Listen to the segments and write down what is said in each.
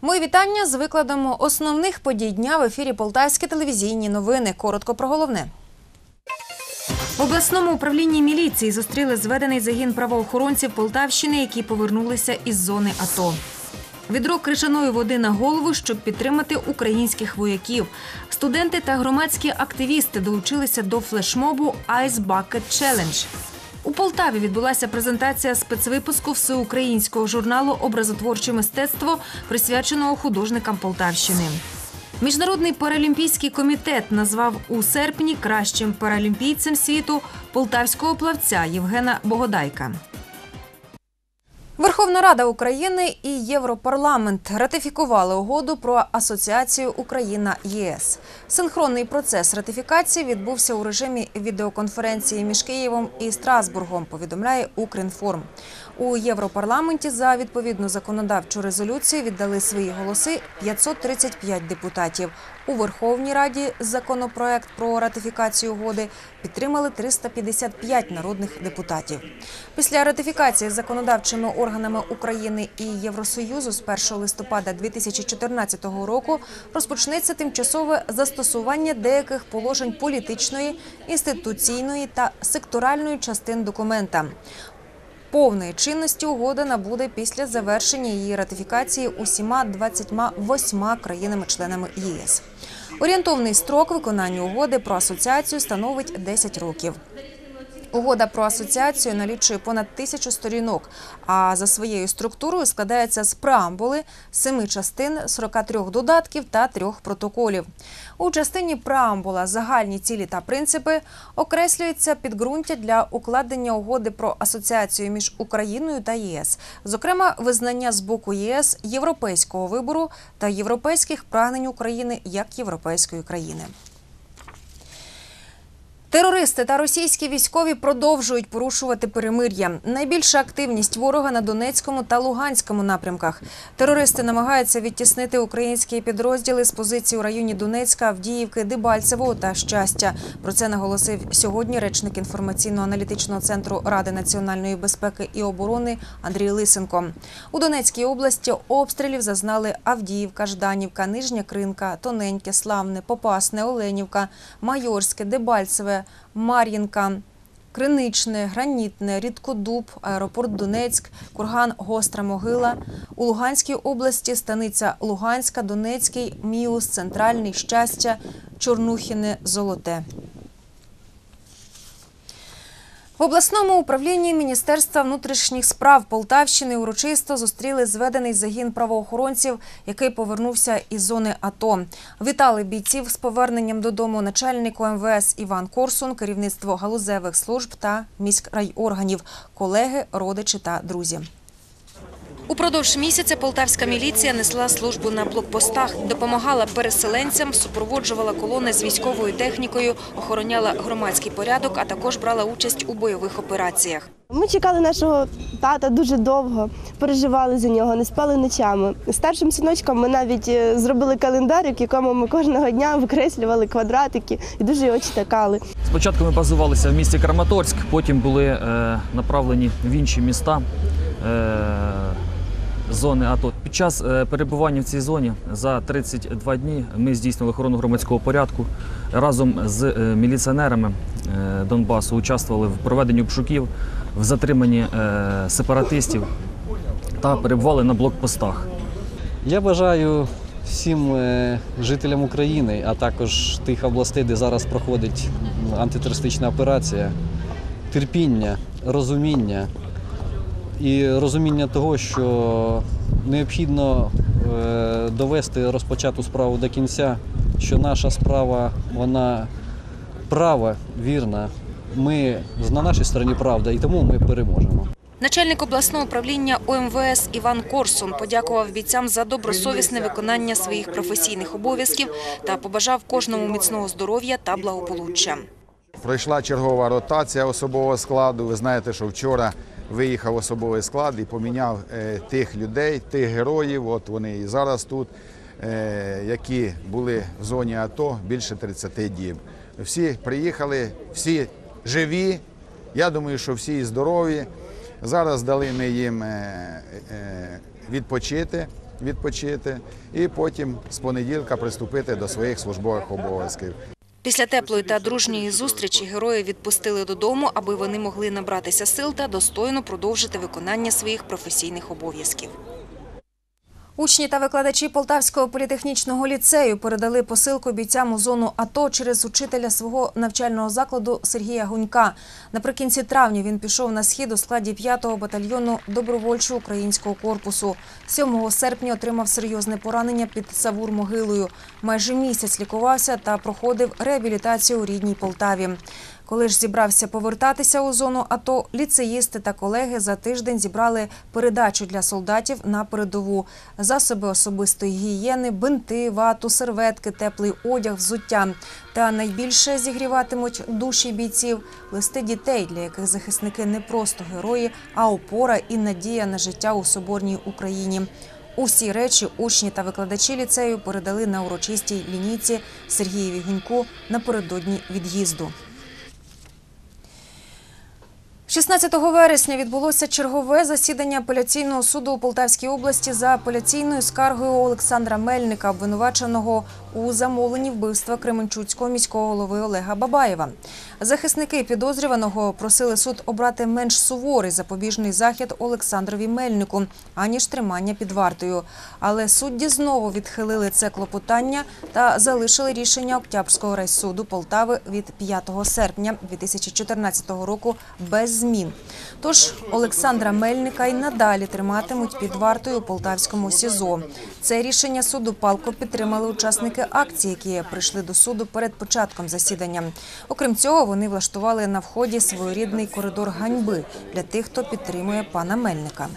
Мої вітання з викладом основних подій дня в ефірі Полтавські телевізійні новини. Коротко про головне. В обласному управлінні міліції зустріли зведений загін правоохоронців Полтавщини, які повернулися із зони АТО. Відро крижаної води на голову, щоб підтримати українських вояків. Студенти та громадські активісти долучилися до флешмобу Ice Bucket Challenge. У Полтаві відбулася презентація спецвипуску всеукраїнського журналу Образотворче мистецтво, присвяченого художникам Полтавщини. Міжнародний паралімпійський комітет назвав у серпні кращим паралімпійцем світу полтавського плавця Євгена Богодайка. Верховна Рада України і Європарламент ратифікували угоду про асоціацію Україна ЄС. Синхронний процес ратифікації відбувся у режимі відеоконференції між Києвом і Страсбургом. Повідомляє Укрінформ. У Європарламенті за відповідну законодавчу резолюцію віддали свої голоси 535 депутатів. У Верховній Раді законопроект про ратифікацію угоди підтримали 355 народних депутатів. Після ратифікації законодавчими органами України і Євросоюзу з 1 листопада 2014 року розпочнеться тимчасове застосування деяких положень політичної, інституційної та секторальної частин документа. Повної чинності угода набуде після завершення її ратифікації усіма 28 країнами-членами ЄС. Орієнтовний строк виконання угоди про асоціацію становить 10 років. Угода про асоціацію налічує понад тисячу сторінок, а за своєю структурою складається з преамбули, семи частин, 43 додатків та трьох протоколів. У частині преамбула загальні цілі та принципи окреслюється підґрунтя для укладення угоди про асоціацію між Україною та ЄС, зокрема визнання з боку ЄС європейського вибору та європейських прагнень України як європейської країни. Терористи та російські військові продовжують порушувати перемир'я. Найбільша активність ворога на Донецькому та Луганському напрямках. Терористи намагаються відтіснити українські підрозділи з позицій у районі Донецька, Авдіївки, Дебальцевого та Щастя. Про це наголосив сьогодні речник інформаційно-аналітичного центру Ради національної безпеки і оборони Андрій Лисенко. У Донецькій області обстрілів зазнали Авдіївка, Жданівка, Нижня Кринка, Тоненьке, Славне, Попасне, Оленівка, Майорське, Дебальцеве. Мар'їнка, Криничне, Гранітне, Рідкодуб, аеропорт Донецьк, Курган Гостра Могила. У Луганській області станиця Луганська, Донецький, Міус, Центральний, Щастя, Чорнухіне, Золоте. В обласному управлінні Міністерства внутрішніх справ Полтавщини урочисто зустріли зведений загін правоохоронців, який повернувся із зони АТО. Вітали бійців з поверненням додому начальнику МВС Іван Корсун, керівництво галузевих служб та міськрайорганів, колеги, родичі та друзі. Упродовж місяця полтавська міліція несла службу на блокпостах, допомагала переселенцям, супроводжувала колони з військовою технікою, охороняла громадський порядок, а також брала участь у бойових операціях. Ми чекали нашого тата дуже довго, переживали за нього, не спали ночами. Старшим синочкам ми навіть е, зробили календар, в якому ми кожного дня викреслювали квадратики і дуже його чекали. Спочатку ми базувалися в місті Краматорськ, потім були е, направлені в інші міста е, зони АТО. Під час е, перебування в цій зоні за 32 дні ми здійснили охорону громадського порядку. Разом з е, міліціонерами е, Донбасу участвували в проведенні обшуків, в затриманні сепаратистів та перебували на блокпостах. Я бажаю всім жителям України, а також тих областей, де зараз проходить антитерористична операція, терпіння, розуміння і розуміння того, що необхідно е, довести розпочату справу до кінця, що наша справа вона права, вірна. Ми на нашій стороні правда, і тому ми переможемо. Начальник обласного управління ОМВС Іван Корсун подякував бійцям за добросовісне виконання своїх професійних обов'язків та побажав кожному міцного здоров'я та благополуччя. пройшла чергова ротація особового складу. Ви знаєте, що вчора виїхав особовий склад і поміняв е, тих людей, тих героїв. От вони і зараз тут, е, які були в зоні АТО більше 30 діб. Всі приїхали, всі живі. Я думаю, що всі здорові. Зараз дали ми їм е, відпочити, відпочити і потім з понеділка приступити до своїх службових обов'язків. Після теплої та дружньої зустрічі герої відпустили додому, аби вони могли набратися сил та достойно продовжити виконання своїх професійних обов'язків. Учні та викладачі Полтавського політехнічного ліцею передали посилку бійцям у зону АТО через учителя свого навчального закладу Сергія Гунька. Наприкінці травня він пішов на схід у складі 5-го батальйону добровольчого українського корпусу. 7 серпня отримав серйозне поранення під Савур-могилою. Майже місяць лікувався та проходив реабілітацію у рідній Полтаві. Коли ж зібрався повертатися у зону АТО, ліцеїсти та колеги за тиждень зібрали передачу для солдатів на передову. Засоби особистої гігієни, бинти, вату, серветки, теплий одяг, взуття. Та найбільше зігріватимуть душі бійців листи дітей, для яких захисники не просто герої, а опора і надія на життя у соборній Україні. Усі речі учні та викладачі ліцею передали на урочистій лінійці Сергієві Гуньку напередодні від'їзду. 16 вересня відбулося чергове засідання апеляційного суду у Полтавській області за апеляційною скаргою Олександра Мельника, обвинуваченого у замовленні вбивства Кременчуцького міського голови Олега Бабаєва. Захисники підозрюваного просили суд обрати менш суворий запобіжний захід Олександрові Мельнику, аніж тримання під вартою. Але судді знову відхилили це клопотання та залишили рішення Октябрського райсуду Полтави від 5 серпня 2014 року без змін. Тож Олександра Мельника й надалі триматимуть під вартою у Полтавському СІЗО. Це рішення суду палко підтримали учасники акції, які прийшли до суду перед початком засідання. Окрім цього, вони влаштували на вході своєрідний коридор ганьби для тих, хто підтримує пана Мельника.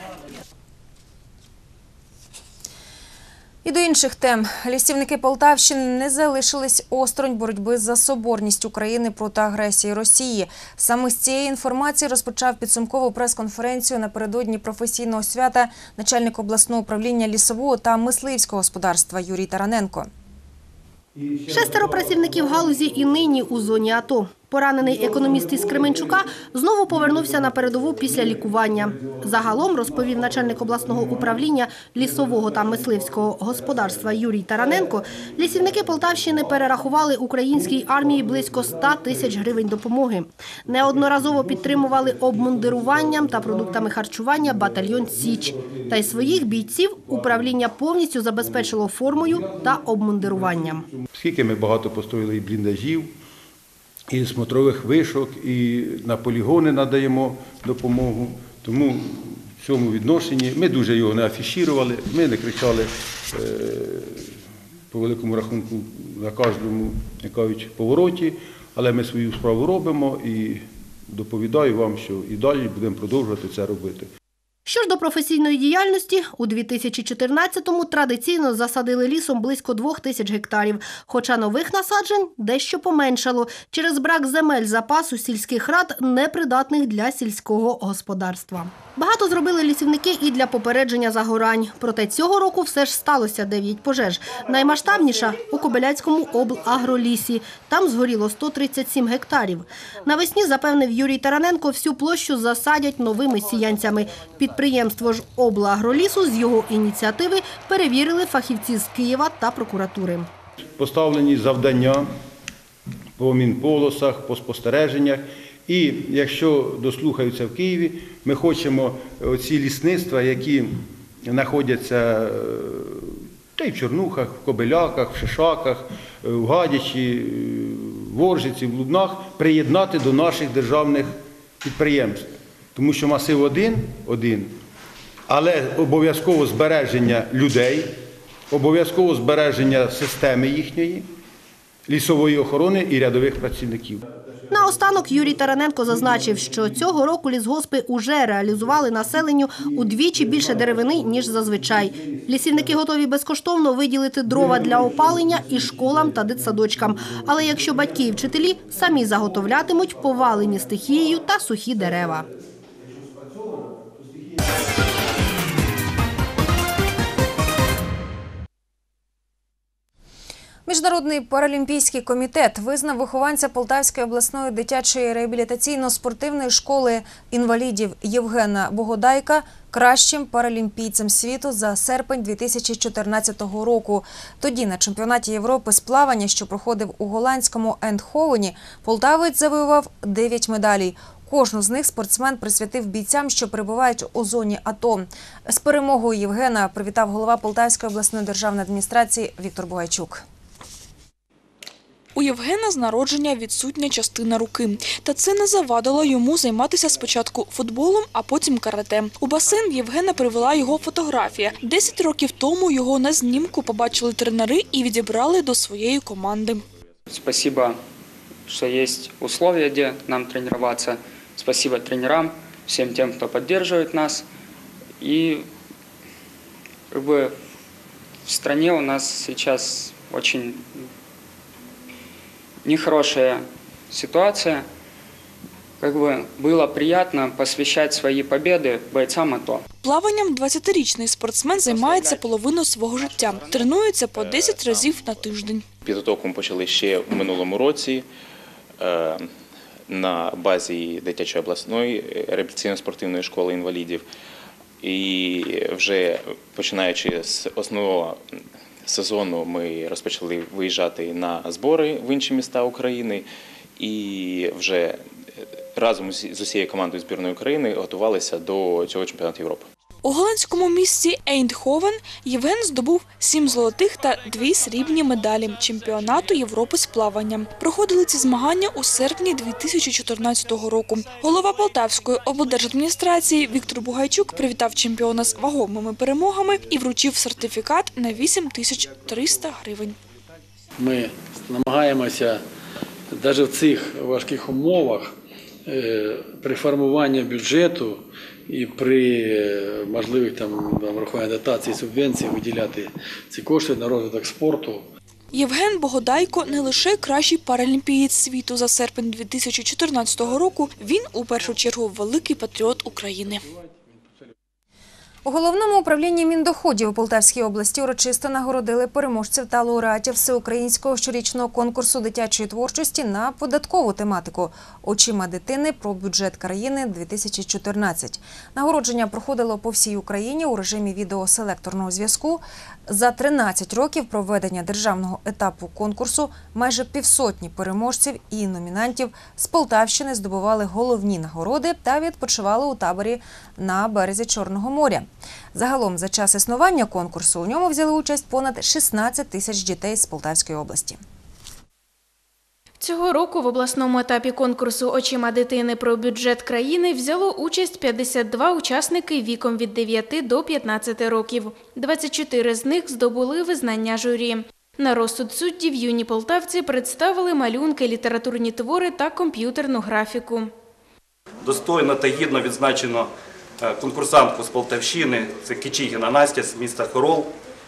І до інших тем лісівники Полтавщини не залишились осторонь боротьби за соборність України проти агресії Росії. Саме з цієї інформації розпочав підсумкову прес-конференцію напередодні професійного свята начальник обласного управління лісового та мисливського господарства Юрій Тараненко. Шестеро працівників галузі і нині у зоні АТО. Поранений економіст із Кременчука знову повернувся на передову після лікування. Загалом, розповів начальник обласного управління лісового та мисливського господарства Юрій Тараненко, лісівники Полтавщини перерахували українській армії близько 100 тисяч гривень допомоги. Неодноразово підтримували обмундируванням та продуктами харчування батальйон Січ. Та й своїх бійців управління повністю забезпечило формою та обмундируванням. Скільки ми багато построїли бліндажів, і смотрових вишок, і на полігони надаємо допомогу. Тому в цьому відношенні ми дуже його не афішірували, ми не кричали е, по великому рахунку на кожному, кажуть, повороті, але ми свою справу робимо і доповідаю вам, що і далі будемо продовжувати це робити. Що ж до професійної діяльності, у 2014-му традиційно засадили лісом близько двох тисяч гектарів, хоча нових насаджень дещо поменшало через брак земель запасу сільських рад, непридатних для сільського господарства. Багато зробили лісівники і для попередження загорань. Проте цього року все ж сталося 9 пожеж. Наймасштабніша у Кобиляцькому облагролісі. Там згоріло 137 гектарів. Навесні, запевнив Юрій Тараненко, всю площу засадять новими сіянцями. Підприємство ж облагролісу з його ініціативи перевірили фахівці з Києва та прокуратури. Поставлені завдання по мінполосах, по спостереженнях. І якщо дослухаються в Києві, ми хочемо оці лісництва, які знаходяться е, та й в Чорнухах, в Кобиляках, в Шишаках, е, в Гадячі, е, в Оржиці, в Лубнах, приєднати до наших державних підприємств. Тому що масив один, один, але обов'язково збереження людей, обов'язково збереження системи їхньої, лісової охорони і рядових працівників. Наостанок Юрій Тараненко зазначив, що цього року лісгоспи уже реалізували населенню удвічі більше деревини, ніж зазвичай. Лісівники готові безкоштовно виділити дрова для опалення і школам та дитсадочкам. Але якщо батьки і вчителі самі заготовлятимуть повалені стихією та сухі дерева. Міжнародний паралімпійський комітет визнав вихованця Полтавської обласної дитячої реабілітаційно-спортивної школи інвалідів Євгена Богодайка кращим паралімпійцем світу за серпень 2014 року. Тоді на чемпіонаті Європи з плавання, що проходив у голландському Ендховені, полтавець завоював 9 медалей. Кожну з них спортсмен присвятив бійцям, що перебувають у зоні АТО. З перемогою Євгена привітав голова Полтавської обласної державної адміністрації Віктор Бугайчук. У Євгена з народження відсутня частина руки, та це не завадило йому займатися спочатку футболом, а потім карате. У басейн Євгена привела його фотографія. Десять років тому його на знімку побачили тренери і відібрали до своєї команди. Спасибо, что есть условия, где нам тренироваться. Спасибо тренерам, всем тем, кто поддерживает нас. Бы в стране у нас сейчас очень нехорошая ситуация. Как бы было приятно посвящать свои победы бойцам АТО. Плаванням 20-річний спортсмен займається половину свого життя. Тренується по 10 разів на тиждень. Підготовку ми почали ще в минулому році е, на базі дитячої обласної реабілітаційно-спортивної школи інвалідів. І вже починаючи з основного сезону, ми розпочали виїжджати на збори в інші міста України і вже разом з усією командою збірної України готувалися до цього чемпіонату Європи. У голландському місті Ейндховен Євген здобув сім золотих та дві срібні медалі чемпіонату Європи з плавання. Проходили ці змагання у серпні 2014 року. Голова Полтавської облдержадміністрації Віктор Бугайчук привітав чемпіона з вагомими перемогами і вручив сертифікат на 8300 гривень. Ми намагаємося навіть в цих важких умовах е, при формуванні бюджету і при е, можливих там врахуванні дотацій, субвенцій виділяти ці кошти на розвиток спорту. Євген Богодайко не лише кращий паралімпієць світу за серпень 2014 року. Він у першу чергу великий патріот України. У головному управлінні міндоходів у Полтавській області урочисто нагородили переможців та лауреатів всеукраїнського щорічного конкурсу дитячої творчості на податкову тематику Очима дитини про бюджет країни 2014. Нагородження проходило по всій Україні у режимі відеоселекторного зв'язку. За 13 років проведення державного етапу конкурсу майже півсотні переможців і номінантів з Полтавщини здобували головні нагороди та відпочивали у таборі на березі Чорного моря. Загалом за час існування конкурсу у ньому взяли участь понад 16 тисяч дітей з Полтавської області. Цього року в обласному етапі конкурсу Очима дитини про бюджет країни взяло участь 52 учасники віком від 9 до 15 років. 24 з них здобули визнання журі. На розсуд суддів юні полтавці представили малюнки, літературні твори та комп'ютерну графіку. Достойно та гідно відзначено е, конкурсантку з Полтавщини, це Кичігіна Настя з міста Хорол,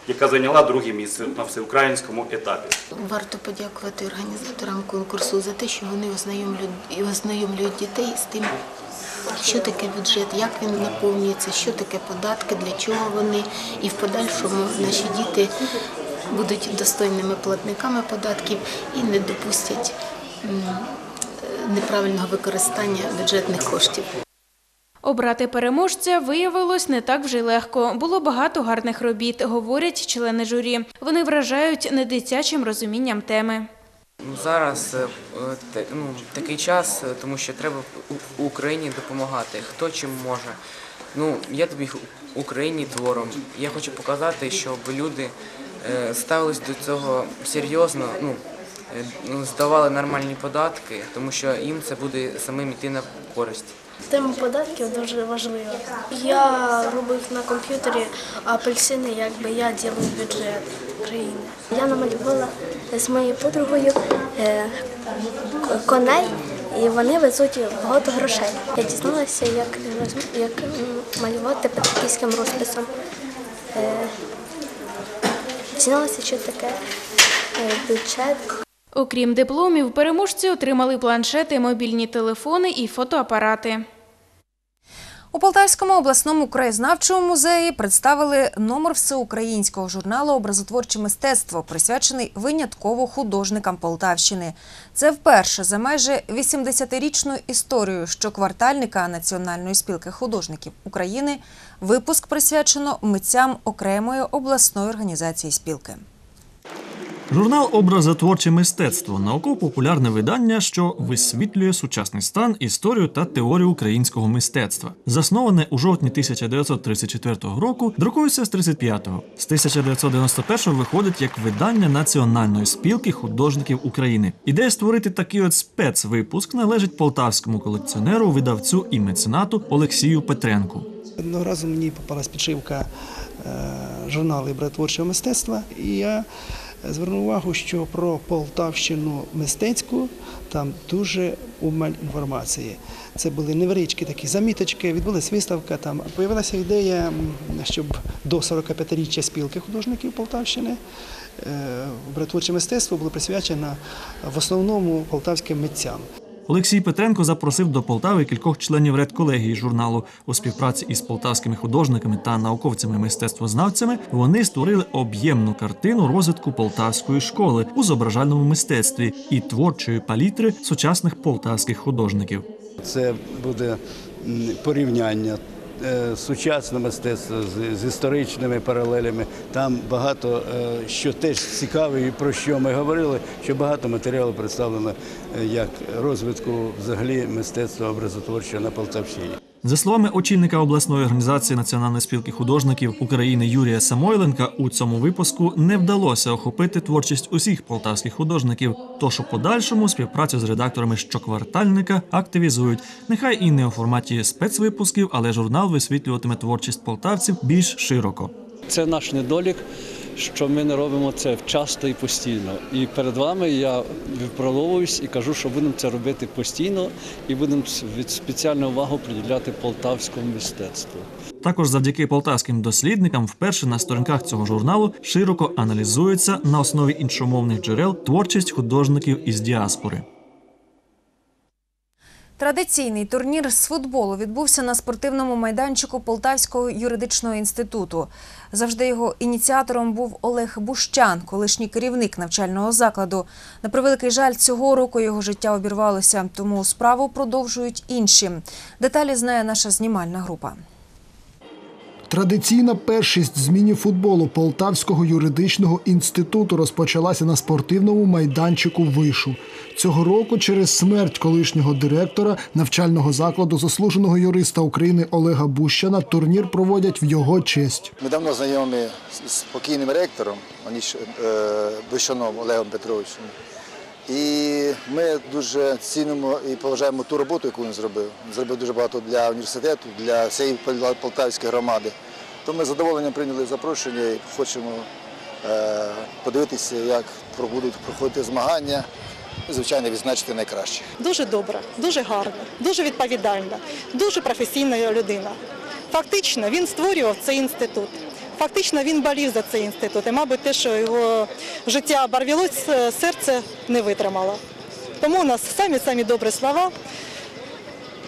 яка зайняла друге місце на всеукраїнському етапі. Варто подякувати організаторам конкурсу за те, що вони ознайомлюють, ознайомлюють дітей з тим, що таке бюджет, як він наповнюється, що таке податки, для чого вони. І в подальшому наші діти будуть достойними платниками податків і не допустять неправильного використання бюджетних коштів. Обрати переможця виявилось не так вже й легко. Було багато гарних робіт, говорять члени журі. Вони вражають недитячим розумінням теми. Ну, Зараз е, ну, такий час, е, тому що треба Україні допомагати. Хто чим може. Ну, я тобі Україні твором. Я хочу показати, щоб люди е, ставились до цього серйозно, ну, ну, здавали нормальні податки, тому що їм це буде самим йти на користь. Тема податків дуже важлива. Я робив на комп'ютері апельсини, якби я ділив бюджет країни. Я намалювала з моєю подругою е, коней і вони везуть багато грошей. Я дізналася, як, як малювати петриківським розписом. Е, Дізналася, що таке е, бюджет. Окрім дипломів, переможці отримали планшети, мобільні телефони і фотоапарати. У Полтавському обласному краєзнавчому музеї представили номер всеукраїнського журналу Образотворче мистецтво, присвячений винятково художникам Полтавщини. Це вперше за майже 80-річну історію щоквартальника Національної спілки художників України. Випуск присвячено митцям окремої обласної організації спілки. Журнал Образотворче мистецтво науково-популярне видання, що висвітлює сучасний стан, історію та теорію українського мистецтва. Засноване у жовтні 1934 року, друкується з 35-го. З 1991-го виходить як видання Національної спілки художників України. Ідея створити такий от спецвипуск належить полтавському колекціонеру, видавцю і меценату Олексію Петренку. Одного разу мені попалась підшивка е, журналу «Образотворчого мистецтва, і я звернув увагу, що про Полтавщину мистецьку там дуже умаль інформації. Це були невеличкі такі заміточки, відбулася виставка. Там появилася ідея, щоб до 45-річчя спілки художників Полтавщини е, образотворче мистецтво було присвячено в основному полтавським митцям. Олексій Петренко запросив до Полтави кількох членів редколегії журналу у співпраці із полтавськими художниками та науковцями-мистецтвознавцями. Вони створили об'ємну картину розвитку полтавської школи у зображальному мистецтві і творчої палітри сучасних полтавських художників. Це буде порівняння е, мистецтво з, з історичними паралелями. Там багато е, що теж цікаве і про що ми говорили, що багато матеріалу представлено е, як розвитку взагалі мистецтва образотворчого на Полтавщині. За словами очільника обласної організації Національної спілки художників України Юрія Самойленка, у цьому випуску не вдалося охопити творчість усіх полтавських художників. Тож у подальшому співпрацю з редакторами щоквартальника активізують. Нехай і не у форматі спецвипусків, але журнал висвітлюватиме творчість полтавців більш широко. Це наш недолік, що ми не робимо це часто і постійно. І перед вами я виправовуюсь і кажу, що будемо це робити постійно і будемо від спеціальну увагу приділяти полтавському мистецтву. Також завдяки полтавським дослідникам вперше на сторінках цього журналу широко аналізується на основі іншомовних джерел творчість художників із діаспори. Традиційний турнір з футболу відбувся на спортивному майданчику Полтавського юридичного інституту. Завжди його ініціатором був Олег Бущан, колишній керівник навчального закладу. На превеликий жаль, цього року його життя обірвалося, тому справу продовжують інші. Деталі знає наша знімальна група. Традиційна першість з міні-футболу Полтавського юридичного інституту розпочалася на спортивному майданчику вишу. Цього року через смерть колишнього директора навчального закладу заслуженого юриста України Олега Бущана турнір проводять в його честь. Ми давно знайомі з- покійним ректором Аніш е, Бущаном Олегом Петровичем. І ми дуже цінимо і поважаємо ту роботу, яку він зробив. Він зробив дуже багато для університету, для всієї Полтавської громади. Тому ми з задоволенням прийняли запрошення і хочемо е, подивитися, як будуть проходити змагання звичайно, відзначити найкращих. Дуже добра, дуже гарна, дуже відповідальна, дуже професійна людина. Фактично він створював цей інститут. Фактично він болів за цей інститут. І, мабуть, те, що його життя оборвалось, е, серце не витримало. Тому у нас самі самі добрі слова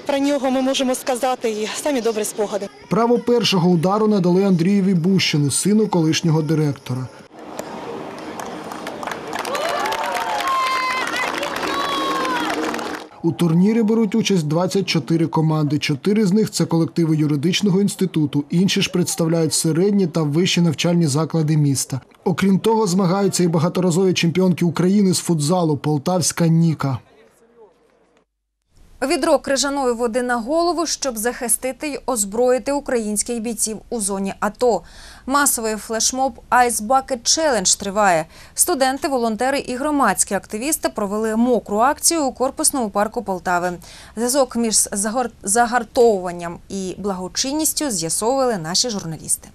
про нього ми можемо сказати і самі добрі спогади. Право першого удару надали Андрієві Бущину, сину колишнього директора. У турнірі беруть участь 24 команди. Чотири з них це колективи юридичного інституту. Інші ж представляють середні та вищі навчальні заклади міста. Окрім того, змагаються і багаторазові чемпіонки України з футзалу Полтавська Ніка. Відро крижаної води на голову, щоб захистити й озброїти українських бійців у зоні АТО. Масовий флешмоб Ice Bucket Challenge триває. Студенти, волонтери і громадські активісти провели мокру акцію у корпусному парку Полтави. Зв'язок між загартовуванням і благочинністю з'ясовували наші журналісти.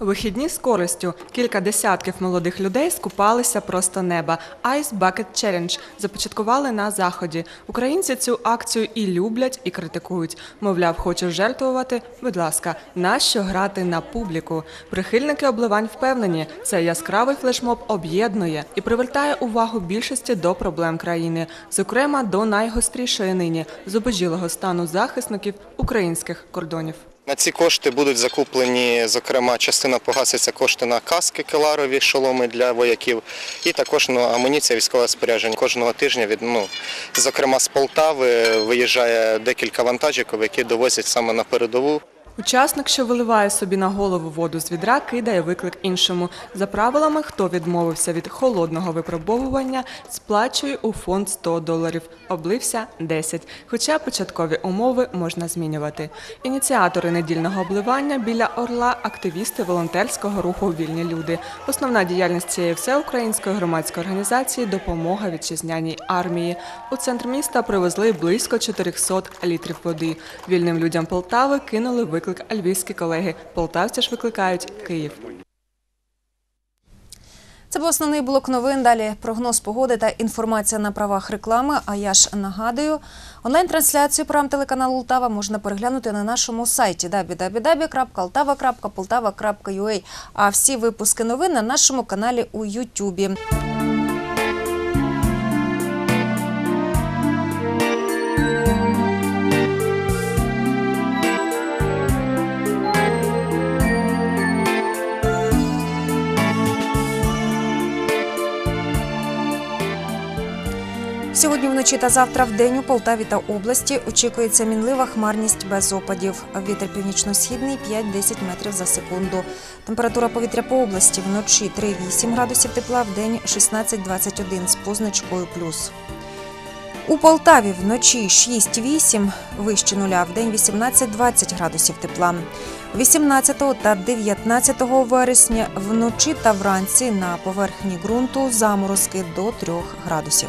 Вихідні з користю. Кілька десятків молодих людей скупалися просто неба. Ice Bucket Challenge започаткували на заході. Українці цю акцію і люблять, і критикують. Мовляв, хочеш жертвувати? Будь ласка, нащо грати на публіку? Прихильники обливань впевнені, цей яскравий флешмоб об'єднує і привертає увагу більшості до проблем країни, зокрема до найгострішої нині зубожілого стану захисників українських кордонів. На ці кошти будуть закуплені, зокрема, частина погаситься кошти на каски келарові, шоломи для вояків, і також ну, амуніція військового спорядження. Кожного тижня від ну, зокрема з Полтави виїжджає декілька вантажів, які довозять саме на передову. Учасник, що виливає собі на голову воду з відра, кидає виклик іншому. За правилами, хто відмовився від холодного випробовування, сплачує у фонд 100 доларів. Облився 10. Хоча початкові умови можна змінювати. Ініціатори недільного обливання біля Орла активісти волонтерського руху Вільні люди. Основна діяльність цієї всеукраїнської громадської організації допомога вітчизняній армії. У центр міста привезли близько 400 літрів води. Вільним людям Полтави кинули виклик львівські колеги. Полтавці ж викликають Київ. Це був основний блок новин. Далі прогноз погоди та інформація на правах реклами. А я ж нагадую, онлайн-трансляцію програм телеканалу Лтава можна переглянути на нашому сайті www.altava.poltava.ua, а всі випуски новин на нашому каналі у Ютубі. Сьогодні вночі та завтра в день у Полтаві та області очікується мінлива хмарність без опадів. Вітер північно-східний 5-10 метрів за секунду. Температура повітря по області вночі 3-8 градусів тепла, в день 16-21 з позначкою плюс. У Полтаві вночі 6-8 вище нуля, в день 18-20 градусів тепла. 18 та 19 вересня вночі та вранці на поверхні ґрунту заморозки до 3 градусів.